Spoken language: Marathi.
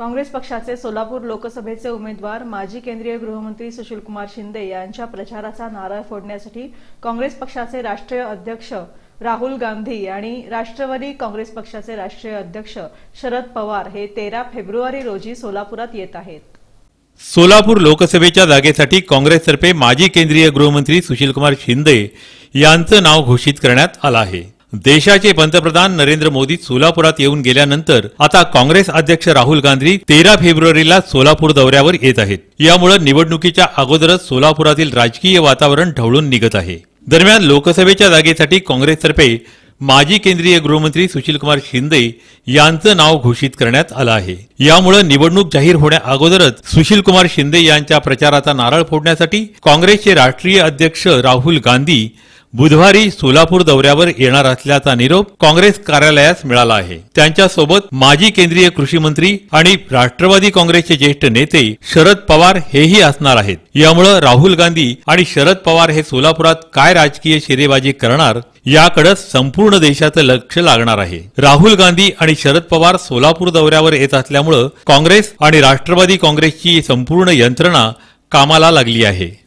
काँग्रेस पक्षाचे सोलापूर लोकसभेचे उमेदवार माजी केंद्रीय गृहमंत्री सुशीलकुमार शिंदे यांच्या प्रचाराचा नारळ फोडण्यासाठी काँग्रेस पक्षाचे राष्ट्रीय अध्यक्ष राहुल गांधी आणि राष्ट्रवादी काँग्रेस पक्षाचे राष्ट्रीय अध्यक्ष शरद पवार हे तेरा फेब्रुवारी रोजी सोलापुरात येत आहेत. सोलापूर लोकसभेच्या जागेसाठी काँग्रेसतर्फे माजी केंद्रीय गृहमंत्री सुशीलकुमार शिंदे यांचं नाव घोषित करण्यात आलं आहे. देशाचे पंतप्रधान नरेंद्र मोदी सोलापुरात येऊन गेल्यानंतर आता काँग्रेस अध्यक्ष राहुल गांधी तेरा फेब्रुवारीला सोलापूर दौऱ्यावर येत आहेत. यामुळे निवडणुकीच्या अगोदरच सोलापुरातील राजकीय वातावरण ढवळून निघत आहे. दरम्यान लोकसभेच्या जागेसाठी काँग्रेसतर्फे माजी केंद्रीय गृहमंत्री सुशीलकुमार शिंदे यांचं नाव घोषित करण्यात आलं आहे. यामुळे निवडणूक जाहीर होण्या अगोदरच सुशीलकुमार शिंदे यांच्या प्रचाराचा नारळ फोडण्यासाठी काँग्रेसचे राष्ट्रीय अध्यक्ष राहुल गांधी बुधवारी सोलापूर दौऱ्यावर येणार असल्याचा निरोप काँग्रेस कार्यालयास मिळाला आहे. त्यांच्यासोबत माजी केंद्रीय कृषी मंत्री आणि राष्ट्रवादी काँग्रेसचे ज्येष्ठ नेते शरद पवार हेही असणार आहेत. यामुळं राहुल गांधी आणि शरद पवार हे सोलापुरात काय राजकीय शेरेबाजी करणार याकडे संपूर्ण देशाचं लक्ष लागणार आहे. राहुल गांधी आणि शरद पवार सोलापूर दौऱ्यावर येत असल्यामुळं काँग्रेस आणि राष्ट्रवादी काँग्रेसची संपूर्ण यंत्रणा कामाला लागली आहे.